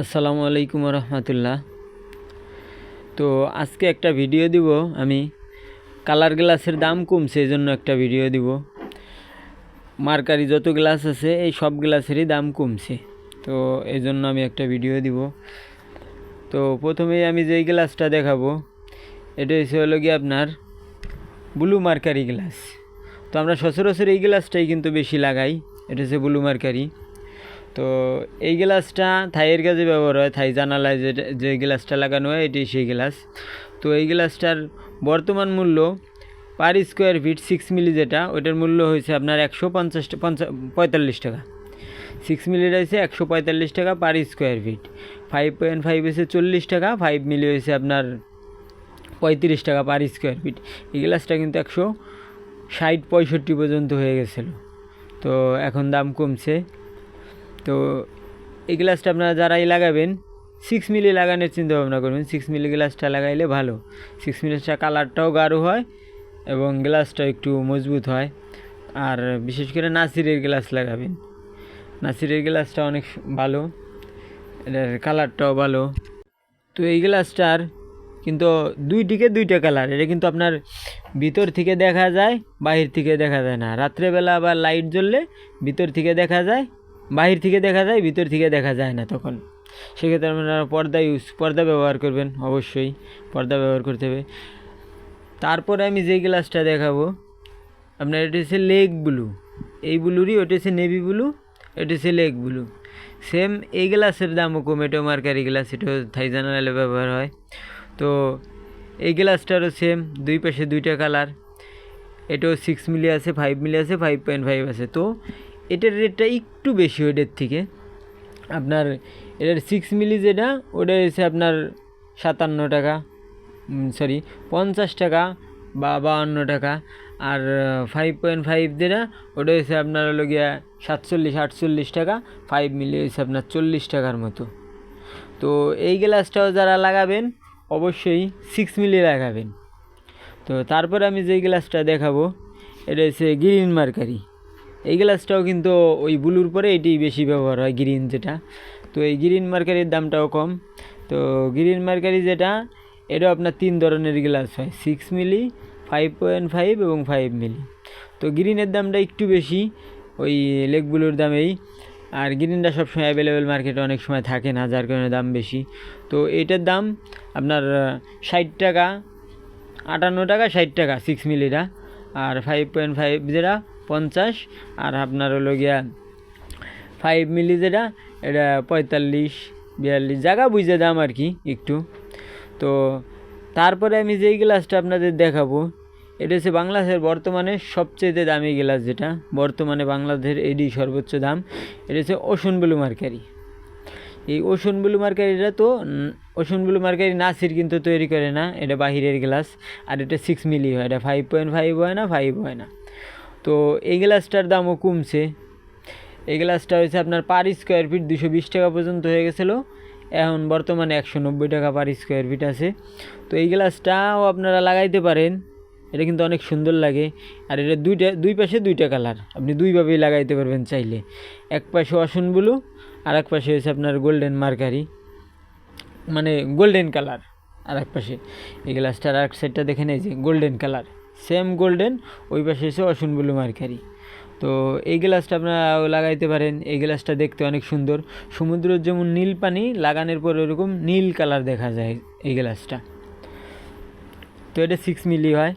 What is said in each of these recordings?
আসসালামু আলাইকুম রহমতুল্লাহ তো আজকে একটা ভিডিও দিব আমি। কালার গ্লাসের দাম কমছে এই জন্য একটা ভিডিও দিব। মার্কারি যত গ্লাস আছে, এই সব গ্লাসেরই দাম কমছে। তো এই জন্য আমি একটা ভিডিও দিব। তো প্রথমেই আমি যেই গ্লাসটা দেখাবো, এটা হচ্ছে হলো গিয়ে আপনার ব্লু মার্কারি গ্লাস। তো আমরা সচরাচর এই গ্লাসটাই কিন্তু বেশি লাগাই, এটা হচ্ছে ব্লু মার্কারি। তো এই গ্লাসটা থাইয়ের কাজে ব্যবহার হয়, থাই জানালায় যে যে গ্লাসটা লাগানো হয়, এটি সেই গ্লাস। তো এই গ্লাসটার বর্তমান মূল্য per square feet six milli যেটা, ওইটার মূল্য হয়েছে আপনার একশো পঞ্চাশ পঞ্চা পঁয়তাল্লিশ টাকা। সিক্স মিলি হয়েছে একশো পঁয়তাল্লিশ টাকা per square feet. Five point five হয়েছে চল্লিশ টাকা ফাইভ মিলি হয়েছে আপনার পঁয়ত্রিশ টাকা পার স্কোয়ার ফিট। এই গ্লাসটা কিন্তু একশো ষাট পঁয়ষট্টি পর্যন্ত হয়ে গেছিল। তো এখন দাম কমছে। তো এই গ্লাসটা আপনারা যারাই লাগাবেন সিক্স মিলি লাগানোর চিন্তা ভাবনা করবেন। সিক্স মিলি গ্লাসটা লাগাইলে ভালো। সিক্স মিলিটা কালারটাও গাঢ় হয় এবং গ্লাসটা একটু মজবুত হয়। আর বিশেষ করে নাসিরের গ্লাস লাগাবেন। নাসিরের গ্লাসটা অনেক ভালো। এটার কালারটাও ভালো। তো এই গ্লাসটার কিন্তু দুই দিকে দুইটা কালার। এটা কিন্তু আপনার ভিতর থেকে দেখা যায়, বাহির থেকে দেখা যায় না। রাত্রেবেলা আবার লাইট জ্বললে ভিতর থেকে দেখা যায় বাহির থেকে দেখা যায়, ভিতর থেকে দেখা যায় না তখন। সেক্ষেত্রে আপনারা পর্দা ইউজ পর্দা ব্যবহার করবেন অবশ্যই, পর্দা ব্যবহার করতে হবে। তারপরে আমি যে গ্লাসটা দেখাবো, আপনার এটা হচ্ছে লেগ ব্লু এই ব্লুরই ওটা হচ্ছে নেভি ব্লু এটা হচ্ছে লেগ ব্লু সেম এই গ্লাসের দামও কম এটাও মার্কারি গ্লাস এটাও থাইজানালে ব্যবহার হয়। তো এই গ্লাসটারও সেম দুই পাশে দুইটা কালার এটাও সিক্স মিলি আছে ফাইভ মিলি আছে ফাইভ পয়েন্ট ফাইভ আছে। তো এটার রেটটা একটু বেশি ওইটার থেকে। আপনার এটার সিক্স মিলি যেটা ওটা হচ্ছে আপনার সাতান্ন টাকা সরি পঞ্চাশ টাকা বা বাহান্ন টাকা। আর ফাইভ পয়েন্ট ফাইভ যেটা, ওটা হচ্ছে আপনার হলো গিয়া সাতচল্লিশ, আটচল্লিশ টাকা ফাইভ মিলি হচ্ছে আপনার চল্লিশ টাকার মতো। তো এই গ্লাসটাও যারা লাগাবেন, অবশ্যই সিক্স মিলি লাগাবেন। তো তারপর আমি যেই গ্লাসটা দেখাবো, এটা হচ্ছে গ্রিন মার্কারি। এই গ্লাসটাও কিন্তু ওই ব্লুর পরে এটি বেশি ব্যবহার হয় গ্রিন যেটা। তো এই গ্রিন মার্কারির দামটাও কম। তো গ্রিন মার্কারি যেটা এটা আপনার তিন ধরনের গ্লাস হয় six milli five point five এবং ফাইভ মিলি তো গ্রিনের দামটা একটু বেশি, ওই লেকগুলোর দামেই। আর গ্রিনটা সবসময় অ্যাভেলেবেল মার্কেটে অনেক সময় থাকে না, যার কারণে দাম বেশি। তো এটার দাম আপনার ষাট টাকা, আটান্ন টাকা, ষাট টাকা সিক্স মিলিটা আর ফাইভ পয়েন্ট ফাইভ যেটা, পঞ্চাশ, আর আপনার হলো গিয়া ফাইভ মিলি যেটা, এটা পঁয়তাল্লিশ, বিয়াল্লিশ, জায়গা বুঝে দাম আর কি একটু। তো তারপরে আমি যেই গ্লাসটা আপনাদের দেখাবো, এটা হচ্ছে বাংলাদেশের বর্তমানে সবচেয়ে দামি গ্লাস যেটা, বর্তমানে বাংলাদেশের এডি সর্বোচ্চ দাম। এটা হচ্ছে ওশন ব্লু মার্কারি এই ওশন ব্লু মার্কারিটা তো ওশন ব্লু মার্কারি নাসির কিন্তু তৈরি করে না, এটা বাহিরের গ্লাস, আর এটা সিক্স মিলি হয়, এটা ফাইভ পয়েন্ট ফাইভ হয় না ফাইভ হয় না। তো এই গ্লাসটার দামও কমছে। এই গ্লাসটা হয়েছে আপনার পার স্কোয়ার ফিট দুশো বিশ টাকা পর্যন্ত হয়ে গেছিল, এখন বর্তমানে একশো নব্বই টাকা পার স্কোয়ার ফিট আছে। তো এই গ্লাসটাও আপনারা লাগাইতে পারেন, এটা কিন্তু অনেক সুন্দর লাগে, আর এটা দুইটা, দুই পাশে দুইটা কালার, আপনি দুইভাবেই লাগাইতে পারবেন চাইলে। এক পাশে অসন ব্লু আর এক পাশে হচ্ছে আপনার গোল্ডেন মার্কারি মানে গোল্ডেন কালার আর এক পাশে। এই গ্লাসটার আর এক সাইডটা দেখে নেই যে গোল্ডেন কালার সেম গোল্ডেন ওই পাশে এসে অসুন ব্লু মার্কারি তো এই গ্লাসটা আপনারা লাগাইতে পারেন। এই গ্লাসটা দেখতে অনেক সুন্দর। সমুদ্রের যেমন নীল পানি, লাগানোর পর ওরকম নীল কালার দেখা যায় এই গ্লাসটা তো এটা সিক্স মিলি হয়।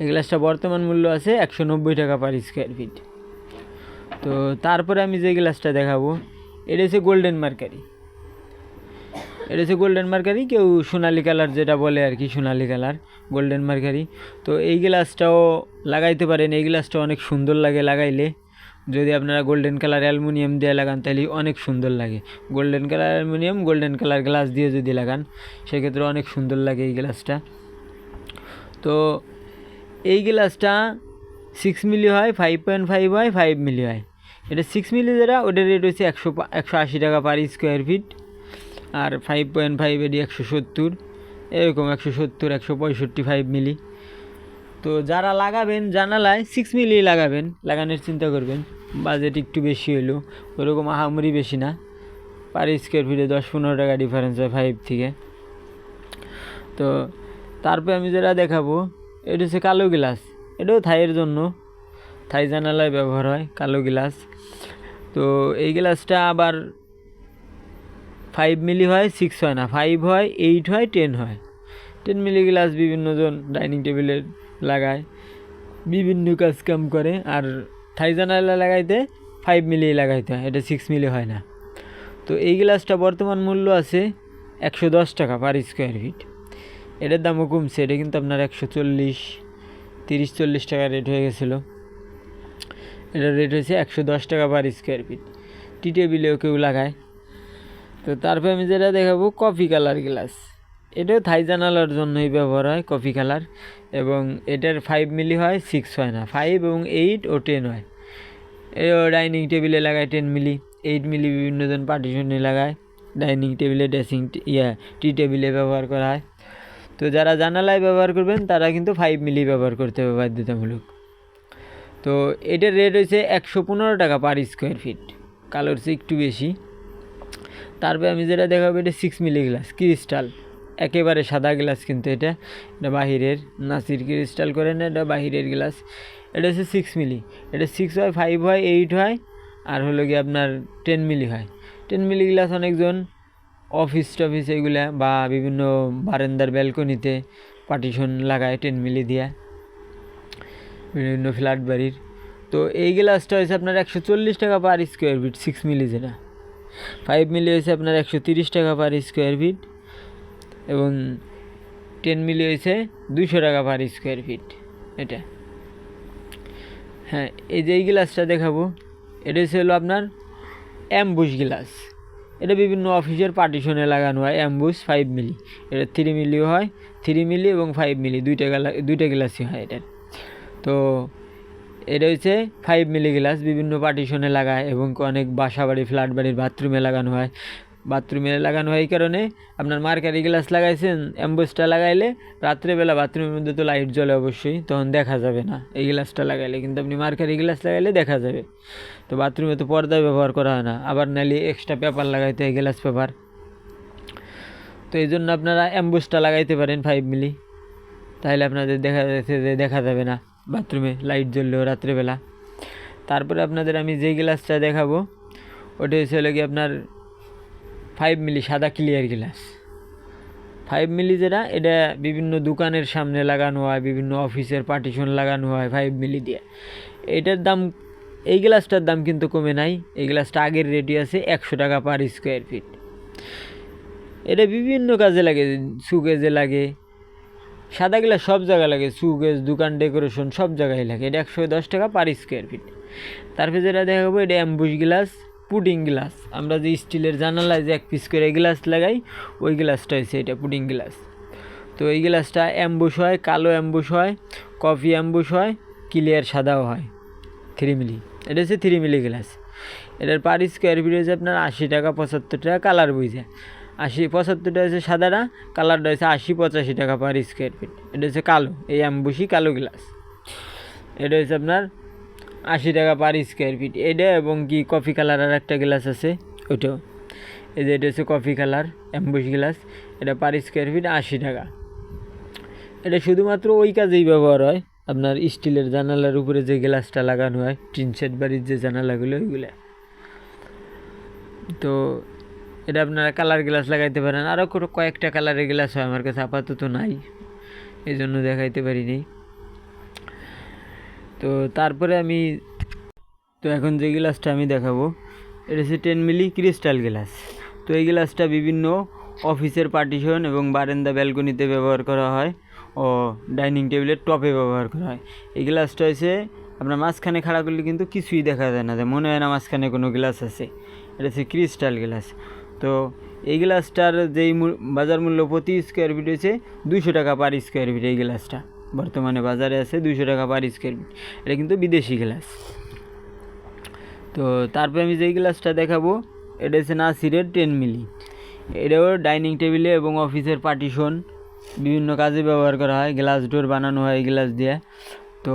এই গ্লাসটা বর্তমান মূল্য আছে একশো নব্বই টাকা পার স্কোয়ার ফিট তো তারপরে আমি যে গ্লাসটা দেখাবো, এটা হচ্ছে গোল্ডেন মার্কারি এটা হচ্ছে গোল্ডেন মার্কারি কেউ সোনালি কালার যেটা বলে আর কি, সোনালি কালার গোল্ডেন মার্কারি তো এই গ্লাসটাও লাগাইতে পারেন, এই গ্লাসটা অনেক সুন্দর লাগে লাগাইলে। যদি আপনারা গোল্ডেন কালার অ্যালুমিনিয়াম দিয়ে লাগান, তাহলে অনেক সুন্দর লাগে। Golden colour aluminium golden colour glass দিয়ে যদি লাগান, সেক্ষেত্রে অনেক সুন্দর লাগে এই গ্লাসটা। তো এই গ্লাসটা সিক্স মিলি হয় ফাইভ পয়েন্ট ফাইভ হয় ফাইভ মিলি হয়। এটা সিক্স মিলি যেটা ওটার রেট হচ্ছে একশো একশো আশি টাকা পার স্কোয়ার ফিট আর ফাইভ পয়েন্ট ফাইভ এডি একশো সত্তর, এরকম একশো সত্তর, একশো পঁয়ষট্টি ফাইভ মিলি। তো যারা লাগাবেন জানালায় সিক্স মিলি লাগাবেন, লাগানোর চিন্তা করবেন বাজেট একটু বেশি হইল, ওরকম আহামরি বেশি না। পার স্কোয়ার ফিটে দশ পনেরো টাকা ডিফারেন্স হয় ফাইভ থেকে। তো তারপরে আমি যেটা দেখাবো, এটা হচ্ছে কালো গ্লাস এটাও থাইয়ের জন্য। থাই জানালায় ব্যবহার হয়, কালো গ্লাস। তো এই গ্লাসটা আবার ফাইভ মিলি হয় সিক্স হয় না ফাইভ হয় এইট হয় টেন হয়। টেন মিলি গ্লাস বিভিন্নজন ডাইনিং টেবিলে লাগায়, বিভিন্ন কাজ কাম করে, আর থাই জানালা লাগাইতে ফাইভ মিলি লাগাইতে হয়, এটা সিক্স মিলি হয় না। তো এই গ্লাসটা বর্তমান মূল্য আছে একশো দশ টাকা পার স্কোয়ার ফিট এটার দামও কমছে, এটা কিন্তু আপনার একশো চল্লিশ, তিরিশ, চল্লিশ টাকা রেট হয়ে গেছিল। এটার রেট হয়েছে একশো দশ টাকা পার স্কোয়ার ফিট টি টেবিলেও কেউ লাগায়। তো তারপরে আমি যেটা দেখাবো কফি কালার গ্লাস এটাও থাই জানালার জন্যই ব্যবহার হয় কফি কালার এবং এটার ফাইভ মিলি হয় সিক্স হয় না। ফাইভ এবং এইট ও টেন হয়। এও ডাইনিং টেবিলে লাগায় টেন মিলি এইট মিলি বিভিন্ন বিভিন্নজন পার্টিশনে লাগায়। ডাইনিং টেবিলে ড্রেসিং ইয়া টি টেবিলে ব্যবহার করা হয়। তো যারা জানালায় ব্যবহার করবেন, তারা কিন্তু ফাইভ মিলি ব্যবহার করতে হবে বাধ্যতামূলক। তো এটার রেট হয়েছে একশো পনেরো টাকা পার স্কোয়ার ফিট কালোর চেয়ে একটু বেশি। তারপরে আমি যেটা দেখাবো, এটা সিক্স মিলি গ্লাস ক্রিস্টাল একেবারে সাদা গ্লাস কিন্তু এটা। এটা বাহিরের, নাসির ক্রিস্টাল করে না এটা বাহিরের গ্লাস এটা হচ্ছে সিক্স মিলি এটা সিক্স হয় ফাইভ হয় এইট হয়, আর হলো কি আপনার টেন মিলি হয়। টেন মিলি গ্লাস অনেকজন অফিস টফিস এগুলা বা বিভিন্ন বারান্দার ব্যালকনিতে পার্টিশন লাগায় টেন মিলি দিয়ে। বিভিন্ন ফ্ল্যাট বাড়ির। তো এই গ্লাসটা হয়েছে আপনার একশো চল্লিশ টাকা per square feet six milli যেটা। ফাইভ মিলি হয়েছে আপনার একশো তিরিশ টাকা পার স্কোয়ার ফিট এবং টেন মিলি হয়েছে দুশো টাকা পার স্কোয়ার ফিট এটা। হ্যাঁ এই যে এই গ্লাসটা দেখাবো, এটা হচ্ছে হলো আপনার অ্যাম্বুশ গ্লাস এটা বিভিন্ন অফিসের পার্টিশনে লাগানো হয় অ্যাম্বুস ফাইভ মিলি এটা থ্রি মিলিও হয় থ্রি মিলি এবং ফাইভ মিলি দুইটা গ্লা দুইটা গ্লাসই হয় এটার। তো এটা হচ্ছে ফাইভ মিলি গ্লাস বিভিন্ন পার্টিশনে লাগায় এবং অনেক বাসা বাড়ি ফ্ল্যাট বাড়ির বাথরুমে লাগানো হয়। বাথরুমে লাগানো হয় এই কারণে আপনার মার্কারি গ্লাস লাগাইছেন অ্যাম্বুসটা লাগাইলে রাত্রেবেলা বাথরুমের মধ্যে তো লাইট জ্বলে অবশ্যই, তখন দেখা যাবে না। এই গ্লাসটা লাগাইলে কিন্তু আপনি মার্কারি গ্লাস লাগাইলে দেখা যাবে। তো বাথরুমে তো পর্দা ব্যবহার করা হয় না, আবার নালি এক্সট্রা পেপার লাগাইতে হয় গ্লাস পেপার তো এই জন্য আপনারা অ্যাম্বুসটা লাগাইতে পারেন ফাইভ মিলি তাহলে আপনাদের দেখা যাচ্ছে যে দেখা যাবে না। বাথরুমে লাইট জ্বললেও রাত্রেবেলা। তারপরে আপনাদের আমি যেই গ্লাসটা দেখাবো, ওটা হচ্ছে হলো কি আপনার ফাইভ মিলি সাদা ক্লিয়ার গ্লাস ফাইভ মিলি যেটা, এটা বিভিন্ন দোকানের সামনে লাগানো হয়, বিভিন্ন অফিসের পার্টিশন লাগানো হয় ফাইভ মিলি দিয়ে। এটার দাম, এই গ্লাসটার দাম কিন্তু কমে নাই। এই গ্লাসটা আগের রেডি আছে একশো টাকা পার স্কোয়ার ফিট এটা বিভিন্ন কাজে লাগে সুকেজে লাগে। সাদা গ্লাস সব জায়গায় লাগে সুকেজ দোকান ডেকোরেশন সব জায়গায় লাগে। এটা একশো দশ টাকা পার স্কোয়ার ফিট। তারপরে যেটা দেখাবো এটা অ্যাম্বুশ গ্লাস পুডিং গ্লাস আমরা যে স্টিলের জানালায় যে এক পিস করে গ্লাস লাগাই, ওই গ্লাসটা হয়েছে এটা পুডিং গ্লাস তো এই গ্লাসটা অ্যাম্বুশ হয়, কালো অ্যাম্বুশ হয় কফি অ্যাম্বুশ হয় ক্লিয়ার সাদাও হয়। থ্রি মিলি এটা হচ্ছে থ্রি মিলি গ্লাস এটার পার স্কোয়ার ফিট হচ্ছে আপনার আশি টাকা, পঁচাত্তর টাকা কালার বুঝে। আশি পঁচাত্তরটা হচ্ছে সাদাটা, কালারটা হচ্ছে আশি পঁচাশি টাকা পার স্কোয়ার ফিট এটা হচ্ছে কালো, এই অ্যাম্বুশি কালো গ্লাস এটা হচ্ছে আপনার আশি টাকা পার স্কোয়ার ফিট এটা এবং কি কফি কালার আর একটা গ্লাস আছে, ওইটাও। এই যে এটা হচ্ছে কফি কালার অ্যাম্বুশ গ্লাস এটা পার স্কোয়ার ফিট আশি টাকা। এটা শুধুমাত্র ওই কাজেই ব্যবহার হয়, আপনার স্টিলের জানালার উপরে যে গ্লাসটা লাগানো হয়, টিন শেড বাড়ির যে জানালাগুলো, ওইগুলো। তো এটা আপনারা কালার গ্লাস লাগাইতে পারেন। আরও কয়েকটা কালারের গ্লাস হয় আমার কাছে, আপাতত নাই। এই জন্য দেখাইতে পারিনি। তো তারপরে আমি, তো এখন যে গ্লাসটা আমি দেখাবো, এটা হচ্ছে টেন মিলি ক্রিস্টাল গ্লাস তো এই গ্লাসটা বিভিন্ন অফিসের পার্টিশন এবং বারান্দা ব্যালকনিতে ব্যবহার করা হয় ও ডাইনিং টেবিলের টপে ব্যবহার করা হয়। এই গ্লাসটা হচ্ছে, আপনার মাঝখানে খাড়া করলে কিন্তু কিছুই দেখা যায় না যে মনে হয় না মাঝখানে কোনো গ্লাস আছে। এটা হচ্ছে ক্রিস্টাল গ্লাস তো এই গ্লাসটার যেই বাজার মূল্য প্রতি স্কোয়ার ফিট হচ্ছে দুশো টাকা পার স্কোয়ার ফিট এই গ্লাসটা। বর্তমানে বাজারে আছে দুশো টাকা পার স্কোয়ার ফিট এটা কিন্তু বিদেশি গ্লাস। তো তারপরে আমি যেই গ্লাসটা দেখাবো, এটা হচ্ছে নাসিরের টেন মিলি এটাও ডাইনিং টেবিলে এবং অফিসের পার্টিশন বিভিন্ন কাজে ব্যবহার করা হয় গ্লাস ডোর বানানো হয় এই গ্লাস দিয়ে। তো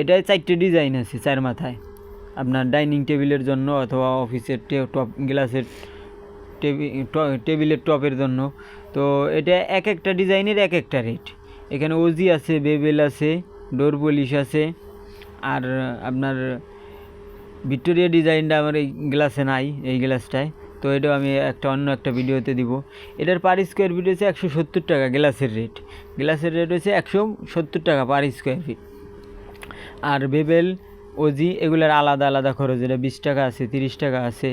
এটায় চারটে ডিজাইন আছে চার মাথায়। আপনার ডাইনিং টেবিলের জন্য অথবা অফিসের টপ গ্লাসের টেবিলের টপের জন্য। তো এটা এক একটা ডিজাইনের এক একটা রেট। এখানে ওজি আছে বেবেল আছে ডোর পলিশ আছে, আর আপনার ভিক্টোরিয়া ডিজাইনটা আমার এই গ্লাসে নাই, এই গ্লাসটায়। তো এটাও আমি একটা অন্য একটা ভিডিওতে দিব। এটার পার স্কোয়ার ফিট হচ্ছে একশো সত্তর টাকা গ্লাসের রেট। গ্লাসের রেট হচ্ছে একশো সত্তর টাকা পার স্কোয়ার ফিট আর বেবেল ওজি এগুলার আলাদা আলাদা খরচ। এটা বিশ টাকা আছে, তিরিশ টাকা আছে।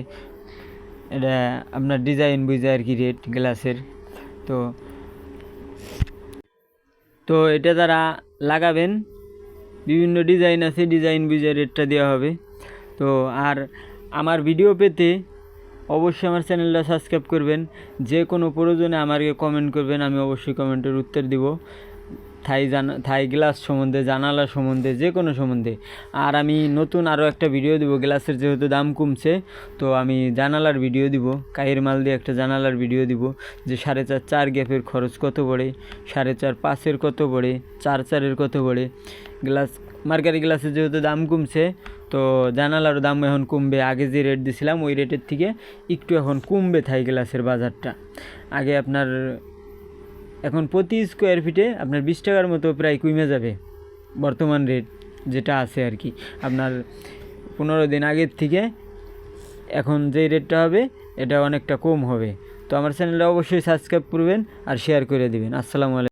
এটা আপনার ডিজাইন বুঝে আর কি রেট গ্লাসের তো তো এটা তারা লাগাবেন, বিভিন্ন ডিজাইন আছে ডিজাইন বুঝে রেটটা দেওয়া হবে। তো আর আমার ভিডিও পেতে অবশ্যই আমার চ্যানেলটা সাবস্ক্রাইব করবেন। যে কোনো প্রয়োজনে আমাকে কমেন্ট করবেন, আমি অবশ্যই কমেন্টের উত্তর দিব। থাই জানা, থাই গ্লাস সম্বন্ধে, জানালা সম্বন্ধে, যে কোনো সম্বন্ধে। আর আমি নতুন আরও একটা ভিডিও দিব, গ্লাসের যেহেতু দাম কমছে, তো আমি জানালার ভিডিও দিব। কায়ের মাল দিয়ে একটা জানালার ভিডিও দিব, যে সাড়ে চার চার গ্যাপের খরচ কত পড়ে, সাড়ে চার, পাঁচের কত পড়ে, চার, চারের কত পড়ে। গ্লাস, মার্কারি গ্লাসের যেহেতু দাম কমছে, তো জানালারও দাম এখন কমবে। আগে যে রেট দিছিলাম, ওই রেটের থেকে একটু এখন কমবে থাই গ্লাসের বাজারটা। আগে আপনার এখন প্রতি স্কোয়ার ফিটে আপনার বিশ টাকার মতো প্রায় কমে যাবে বর্তমান রেট যেটা আছে আর কি। আপনার পনেরো দিন আগের থেকে এখন যে রেটটা হবে, এটা অনেকটা কম হবে। তো আমার চ্যানেলে অবশ্যই সাবস্ক্রাইব করবেন আর শেয়ার করে দেবেন। আসসালামু আলাইকুম।